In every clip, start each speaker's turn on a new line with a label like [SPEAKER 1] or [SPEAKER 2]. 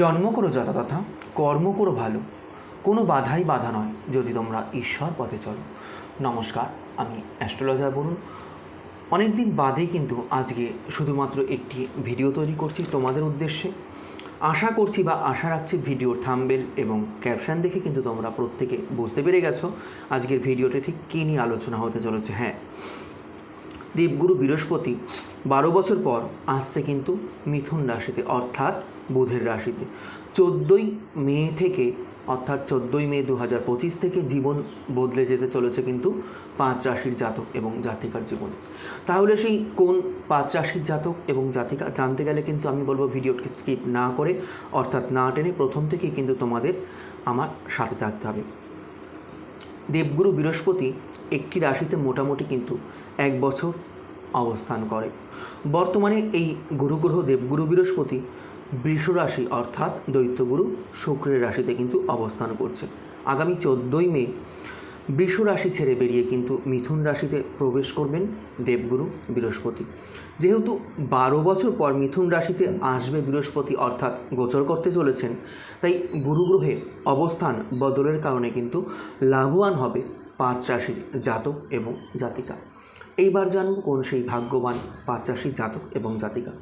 [SPEAKER 1] জন্ম করো যথাতথা কর্ম করো ভালো। কোনো বাধাই বাধা নয় যদি তোমরা ঈশ্বর পথে চলো। নমস্কার, আমি অ্যাস্ট্রোলজার বলুন অনেক দিন বাদেই কিন্তু আজকে শুধুমাত্র একটি ভিডিও তৈরি করছি তোমাদের উদ্দেশ্যে। আশা করছি বা আশা রাখছি ভিডিওর থাম্বেল এবং ক্যাপশন দেখে কিন্তু তোমরা প্রত্যেকে বুঝতে পেরে গেছো আজকের ভিডিওটা ঠিক কী নিয়ে আলোচনা হতে চলেছে। হ্যাঁ দেবগুরু বৃহস্পতি বারো বছর পর আসছে কিন্তু মিথুন রাশিতে, অর্থাৎ বুধের রাশিতে। চোদ্দোই মে থেকে, অর্থাৎ চোদ্দোই মে দু হাজার পঁচিশ থেকে জীবন বদলে যেতে চলেছে কিন্তু পাঁচ রাশির জাতক এবং জাতিকার জীবনে। তাহলে সেই কোন পাঁচ রাশির জাতক এবং জাতিকা জানতে গেলে কিন্তু আমি বলব ভিডিওটি স্কিপ না করে, অর্থাৎ না টেনে প্রথম থেকেই কিন্তু তোমাদের আমার সাথে থাকতে হবে। দেবগুরু বৃহস্পতি একটি রাশিতে মোটামুটি কিন্তু এক বছর অবস্থান করে। বর্তমানে এই গুরুগ্রহ দেবগুরু বৃহস্পতি বৃষ রাশি অর্থাৎ দৈত্যগুরু শুক্রের রাশিতে কিন্তু অবস্থান করছে। আগামী চোদ্দোই মে বৃষ রাশি ছেড়ে বেরিয়ে কিন্তু মিথুন রাশিতে প্রবেশ করবেন দেবগুরু বৃহস্পতি। যেহেতু বারো বছর পর মিথুন রাশিতে আসবে বৃহস্পতি অর্থাৎ গোচর করতে চলেছেন, তাই গুরুগ্রহে অবস্থান বদলের কারণে কিন্তু লাভবান হবে পাঁচ রাশির জাতক এবং জাতিকা। এইবার জানব কোন সেই ভাগ্যবান পাঁচ রাশির জাতক এবং জাতিকা।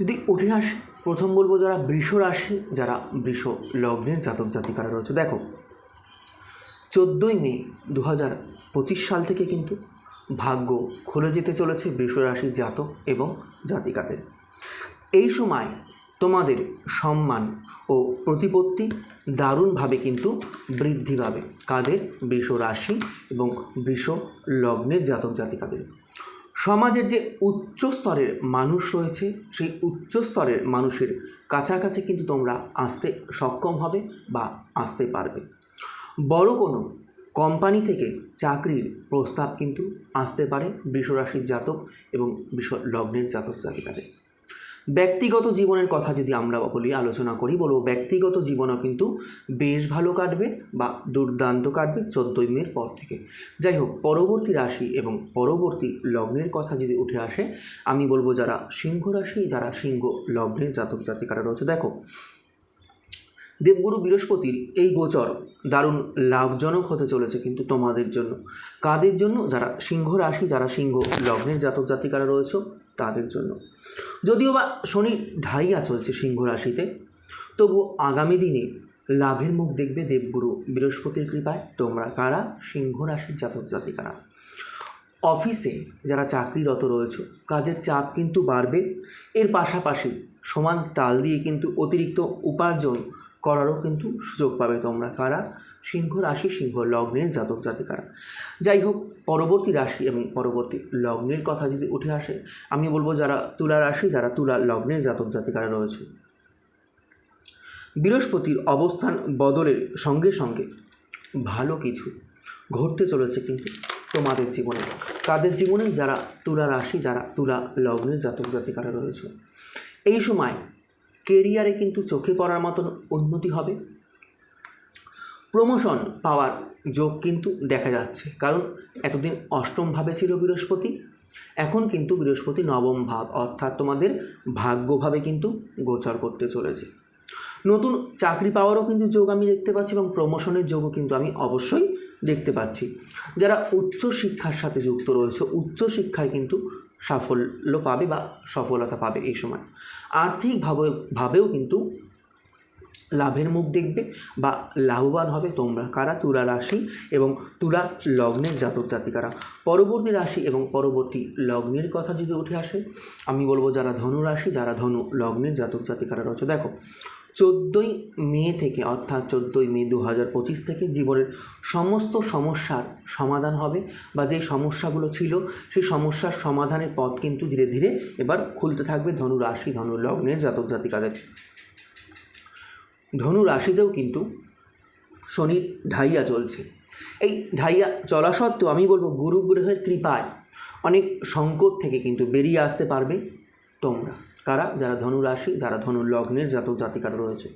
[SPEAKER 1] যদি উঠে আসি, প্রথম বলব যারা বৃষ রাশি, যারা বৃষ লগ্নের জাতক জাতিকারা রয়েছে। দেখো, চোদ্দোই মে দু হাজার পঁচিশ সাল থেকে কিন্তু ভাগ্য খুলে যেতে চলেছে বৃষ রাশির জাতক এবং জাতিকাদের। এই সময় তোমাদের সম্মান ও প্রতিপত্তি দারুণভাবে কিন্তু বৃদ্ধি পাবে কাদের? বৃষ রাশি এবং বৃষ লগ্নের জাতক জাতিকাদের। সমাজের যে উচ্চ স্তরের মানুষ রয়েছে, সেই উচ্চ স্তরের মানুষের কাছাকাছি কিন্তু তোমরা আসতে সক্ষম হবে বা আসতে পারবে। বড় কোনো কোম্পানি থেকে চাকরির প্রস্তাব কিন্তু আসতে পারে বৃষরাশির জাতক এবং বিষ লগ্নের জাতক জাতিকাদের। ব্যক্তিগত জীবনের কথা যদি আমরা বলি, আলোচনা করি, বলব ব্যক্তিগত জীবনও কিন্তু বেশ ভালো কাটবে বা দুর্দান্ত কাটবে চোদ্দোই মের পর থেকে। যাই হোক, পরবর্তী রাশি এবং পরবর্তী লগ্নের কথা যদি উঠে আসে, আমি বলব যারা সিংহ রাশি, যারা সিংহ লগ্নের জাতক জাতিকারা রয়েছে। দেখো, দেবগুরু বৃহস্পতির এই গোচর দারুণ লাভজনক হতে চলেছে কিন্তু তোমাদের জন্য। কাদের জন্য? যারা সিংহ রাশি, যারা সিংহ লগ্নের জাতক জাতিকারা রয়েছে তাদের জন্য। যদিও বা শনি ঢাইয়া চলছে সিংহ রাশিতে তবু আগামী দিনে লাভের মুখ দেখবে দেবগুরু বৃহস্পতির কৃপায়। তোমরা কারা? সিংহ রাশির জাতক জাতিকারা। অফিসে যারা চাকরিরত রয়েছে, কাজের চাপ কিন্তু বাড়বে। এর পাশাপাশি সমান তাল দিয়ে কিন্তু অতিরিক্ত উপার্জন করারও কিন্তু সুযোগ পাবে তোমরা। কারা? সিংহ রাশি, সিংহ লগ্নের জাতক জাতিকারা। যাই হোক, পরবর্তী রাশি এবং পরবর্তী লগ্নের কথা যদি উঠে আসে, আমি বলব যারা তুলা রাশি, যারা তুলা লগ্নের জাতক জাতিকারা রয়েছে। বৃহস্পতির অবস্থান বদলের সঙ্গে সঙ্গে ভালো কিছু ঘটতে চলেছে কিন্তু তোমাদের জীবনে। তাদের জীবনে যারা তুলা রাশি, যারা তুলা লগ্নের জাতক জাতিকারা রয়েছে, এই সময় কেরিয়ারে কিন্তু চোখে পড়ার মতন উন্নতি হবে। প্রমোশন পাওয়ার যোগ কিন্তু দেখা যাচ্ছে। কারণ এতদিন অষ্টম ভাবে ছিল বৃহস্পতি, এখন কিন্তু বৃহস্পতি নবম ভাব, অর্থাৎ তোমাদের ভাগ্যভাবে কিন্তু গোচর করতে চলেছে। নতুন চাকরি পাওয়ারও কিন্তু যোগ আমি দেখতে পাচ্ছি এবং প্রমোশনের যোগও কিন্তু আমি অবশ্যই দেখতে পাচ্ছি। যারা উচ্চ শিক্ষার সাথে যুক্ত রয়েছে, উচ্চ শিক্ষায় কিন্তু সাফল্য পাবে বা সফলতা পাবে এই সময়। আর্থিকভাবে ভাবেও কিন্তু লাভের মুখ দেখবে বা লাভবান হবে তোমরা। কারা? তুলা রাশি এবং তুলা লগ্নের জাতক জাতিকারা। পরবর্তী রাশি এবং পরবর্তী লগ্নের কথা যদি উঠে আসে, আমি বলব যারা ধনু রাশি, যারা ধনু লগ্নের জাতক জাতিকারা রয়েছে। দেখো, চোদ্দোই মে থেকে, অর্থাৎ চোদ্দোই মে দু হাজার পঁচিশ থেকে জীবনের সমস্ত সমস্যার সমাধান হবে বা যেই সমস্যাগুলো ছিল, সেই সমস্যার সমাধানের পথ কিন্তু ধীরে ধীরে এবার খুলতে থাকবে ধনু রাশি, ধনু লগ্নের জাতক জাতিকাদের। ধনু রাশিতেও কিন্তু শনির ঢাইয়া চলছে। এই ঢাইয়া চলা সত্ত্বেও আমি বলব গুরু গ্রহের কৃপায় অনেক সংকট থেকে কিন্তু বেরিয়ে আসতে পারবে তোমরা। কারা? যারা ধনু রাশি, যারা ধনু লগ্নের জাতক জাতিকারা রয়েছে।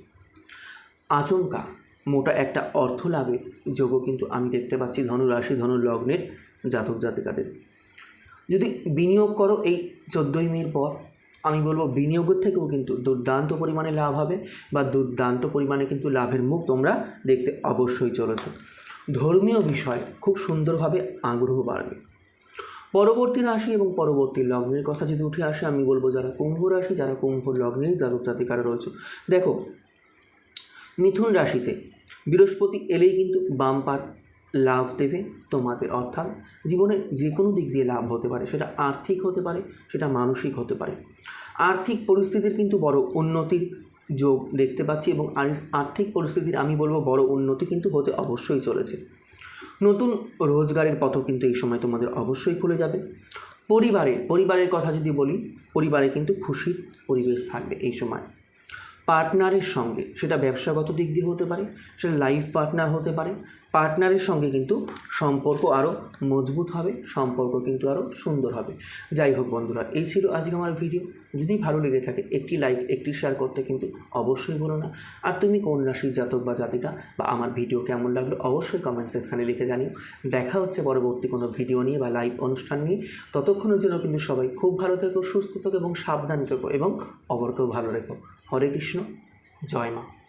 [SPEAKER 1] আচমকা, মোটা একটা অর্থ লাভের যোগও কিন্তু আমি দেখতে পাচ্ছি ধনু রাশি, ধনু লগ্নের জাতক জাতিকাদের। যদি বিনিয়োগ করো এই চোদ্দোই মের পর আমি বলব বিনিয়োগের থেকেও কিন্তু দুর্দান্ত পরিমাণে লাভ হবে বা দুর্দান্ত পরিমাণে কিন্তু লাভের মুখ তোমরা দেখতে অবশ্যই চলেছ। ধর্মীয় বিষয় খুব সুন্দরভাবে আগ্রহ বাড়বে। পরবর্তী রাশি এবং পরবর্তী লগ্নের কথা যদি উঠে আসে, আমি বলব যারা কুম্ভ রাশি, যারা কুম্ভ লগ্নেই জাতক জাতিকারা রয়েছে, দেখো, মিথুন রাশিতে বৃহস্পতি এলেই কিন্তু বাম্পার লাভ দেবে তোমাদের, অর্থাৎ জীবনের যে কোনো দিক দিয়ে লাভ হতে পারে। সেটা আর্থিক হতে পারে, সেটা মানসিক হতে পারে। আর্থিক পরিস্থিতির কিন্তু বড় উন্নতির যোগ দেখতে পাচ্ছি এবং আর- আর্থিক পরিস্থিতির, আমি বলব বড় উন্নতি কিন্তু হতে অবশ্যই চলেছে। নতুন রোজগারের পথও কিন্তু এই সময় তোমাদের অবশ্যই খুলে যাবে। পরিবারে, পরিবারের কথা যদি বলি, পরিবারে কিন্তু খুশির পরিবেশ থাকবে এই সময়। পার্টনারের সঙ্গে, সেটা ব্যবসাগত দিক দিয়ে হতে পারে, সেটা লাইফ পার্টনার হতে পারে পার্টনারের সঙ্গে কিন্তু সম্পর্ক আরও মজবুত হবে, সম্পর্ক কিন্তু আরও সুন্দর হবে। যাই হোক বন্ধুরা, এই ছিল আজকে আমার ভিডিও। যদি ভালো লেগে থাকে, একটি লাইক একটি শেয়ার করতে কিন্তু অবশ্যই বলো না। আর তুমি কোন রাশির জাতক বা জাতিকা বা আমার ভিডিও কেমন লাগল, অবশ্যই কমেন্ট সেকশানে লিখে জানিও। দেখা হচ্ছে পরবর্তী কোনো ভিডিও নিয়ে বা লাইভ অনুষ্ঠান নিয়ে। ততক্ষণের জন্য কিন্তু সবাই খুব ভালো থেকো, সুস্থ থেকো এবং সাবধান থেকো এবং অপরকেও ভালো রেখো। হরে কৃষ্ণ, জয় মা।